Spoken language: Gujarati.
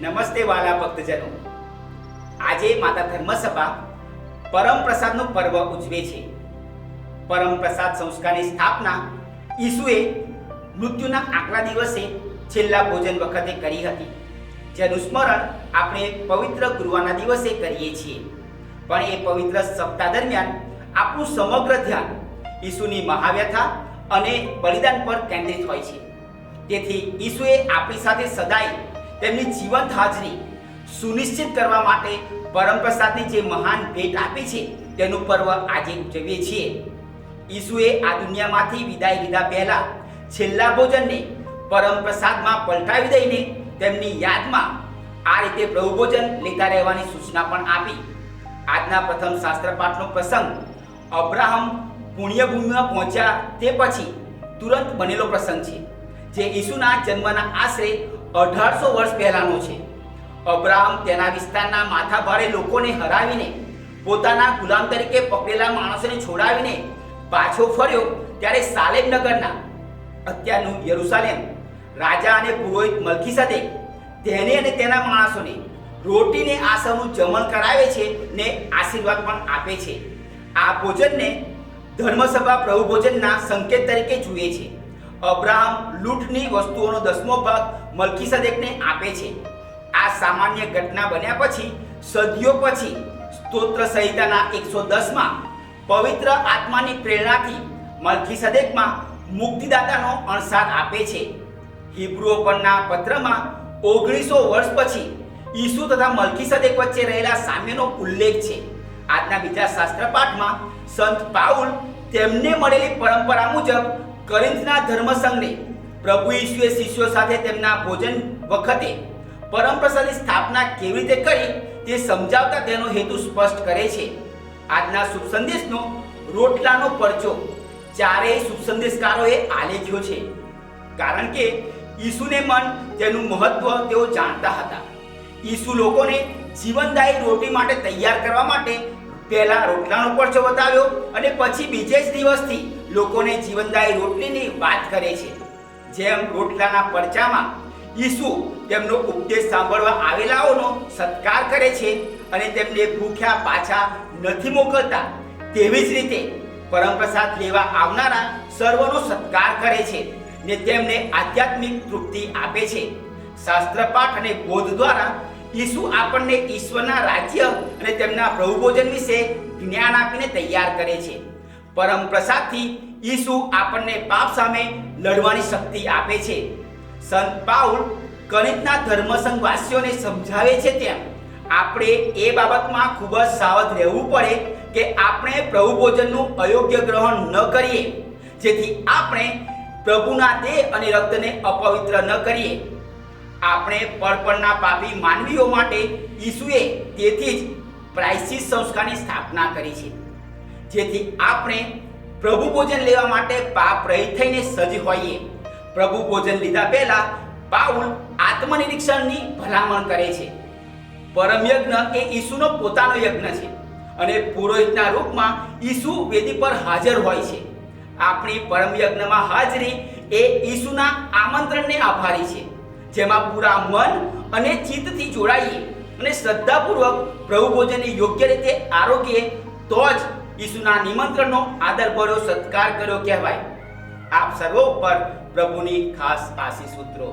નમસ્તે વાલા ભક્તજનો. આજે માતા ધર્મસભા પરમ પ્રસાદનું પર્વ ઉજવે છે. પરમ પ્રસાદ સંસ્કારની સ્થાપના ઈસુએ મૃત્યુના આકલા દિવસે છેલ્લા ભોજન વખતે કરી હતી. જેનું સ્મરણ આપણે પવિત્ર ગુરુવારના દિવસે કરીએ છીએ. પણ એ પવિત્ર સપ્તાહ દરમિયાન આપણું સમગ્ર ધ્યાન ઈસુની મહાવ્યથા અને બલિદાન પર કેન્દ્રિત હોય છે. તેથી ઈસુએ આપણી સાથે સદાય તેમની જીવંત હાજરી સુનિશ્ચિત કરવા માટે પરમ પ્રસાદની જે મહાન ભેટ આપી છે, તેનું પર્વ આજે ઉજવીએ છીએ. ઈસુએ આ દુનિયામાંથી વિદાય લીધા પહેલા છેલ્લા ભોજનને પરમ પ્રસાદમાં પલટાવી દઈને તેમની યાદમાં આ રીતે પ્રભુ ભોજન લેતા રહેવાની સૂચના પણ આપી. આજના પ્રથમ શાસ્ત્ર પાઠનો પ્રસંગ, અબ્રાહમ પુણ્યભૂમિમાં પહોંચ્યા તે પછી તુરંત બનેલો પ્રસંગ છે, જે ઈસુના જન્મના આશરે અઢારસો વર્ષ પહેલાનો છે. અબ્રાહમ તેના વિસ્તારના માથાભારે લોકોને હરાવીને પોતાના ગુલામ તરીકે પકડેલા માણસોને છોડાવીને પાછો ફર્યો ત્યારે સાલેમ નગરના અત્યારનું યરુસાલેમ, રાજા અને પુરોહિત મલકીસદેક તેને અને તેના માણસોને રોટીને આસનનું જમણ કરાવે છે ને આશીર્વાદ પણ આપે છે. આ ભોજનને ધર્મસભા પ્રભુ ભોજનના સંકેત તરીકે જુએ છે. અબ્રાહમ લૂંટની વસ્તુઓનો દસમો ભાગ મલકીસદેકને આપે છે. આ સામાન્ય ઘટના બન્યા પછી, સદીઓ પછી, સ્તોત્ર સંહિતાના એકસો દસમાં, પવિત્ર આત્માની પ્રેરણાથી મલકીસદેકમાં મુક્તિદાતાનો અણસાર આપે છે. હિબ્રુઓ પરના પત્રમાં ઓગણીસો વર્ષ પછી ઈસુ તથા મલકીસદેક વચ્ચે રહેલા સામ્યનો ઉલ્લેખ છે. આજના બીજા શાસ્ત્ર પાઠમાં સંત પાઉલ તેમને મળેલી પરંપરા મુજબ કરિંથના ધર્મસંઘને પ્રભુ ઈસુએ શિષ્યો સાથે તેમના ભોજન વખતે પરમપ્રસાદની સ્થાપના કેવી રીતે કરી તે સમજાવતા તેનો હેતુ સ્પષ્ટ કરે છે. આજના શુભ સંદેશનો રોટલાનો પરચો ચારેય શુભ સંદેશકારોએ આલેખ્યો છે. કારણ કે ઈસુને મન તેનું મહત્વ તેઓ જાણતા હતા. ઈસુ લોકોને જીવનદાયી રોટી માટે તૈયાર કરવા માટે પહેલા રોટલાનો પરચો બતાવ્યો અને પછી બીજે જ દિવસથી લોકોને જીવનદાયી રોટલીની વાત કરે છે. જેમ રોટલાના પરચામાં ઈસુ તેમનો ઉપદેશ સાંભળવા આવેલાઓનો સત્કાર કરે છે અને તેમને ભૂખ્યા પાછા નથી મોકલતા, તેવી જ રીતે પરમપ્રસાદ લેવા આવનારા સર્વનો સત્કાર કરે છે ને તેમને આધ્યાત્મિક તૃપ્તિ આપે છે. શાસ્ત્ર પાઠ અને બોધ દ્વારા ઈસુ આપણને ઈશ્વરના રાજ્ય અને તેમના પ્રભુ ભોજન વિશે જ્ઞાન આપીને તૈયાર કરે છે. પરમ પ્રસાદથી ઈસુ આપણને પાપ સામે લડવાની શક્તિ આપે છે. સંત પાઉલ ગણિતના ધર્મસંઘ વાસીઓને સમજાવે છે તેમ, આપણે એ બાબતમાં ખૂબ જ સાવધ રહેવું પડે કે આપણે પ્રભુ ભોજનનું અયોગ્ય ગ્રહણ ન કરીએ, જેથી આપણે પ્રભુના દેહ અને રક્તને અપવિત્ર ન કરીએ. આપણે પરપરના પાપી માનવીઓ માટે ઈસુએ તેથી જ પ્રાયશ્ચિત સંસ્કારની સ્થાપના કરી છે. જેથી આપણે પ્રભુ ભોજન લેવા માટે પાપ રહી થઈને સજ્જ હોઈએ. પ્રભુ ભોજન લીધા પહેલા પાઉલ આત્મનિરીક્ષણની ભલામણ કરે છે. પરમ યજ્ઞ એ ઈસુનો પોતાનો યજ્ઞ છે અને પુરોહિતના રૂપમાં ઈસુ વેદી પર હાજર હોય છે. આપણી પરમ યજ્ઞમાં હાજરી એ ઈસુના આમંત્રણને આભારી છે. જેમાં પૂરા મન અને ચિત્તથી જોડાઈએ અને શ્રદ્ધાપૂર્વક પ્રભુ ભોજનને યોગ્ય રીતે આરોગ્ય તો જ ઈસુના નિમંત્રણનો આદર ભર્યો સત્કાર કર્યો કહેવાય. આપ સર્વો ઉપર પ્રભુની ખાસ આશીષ સૂત્રો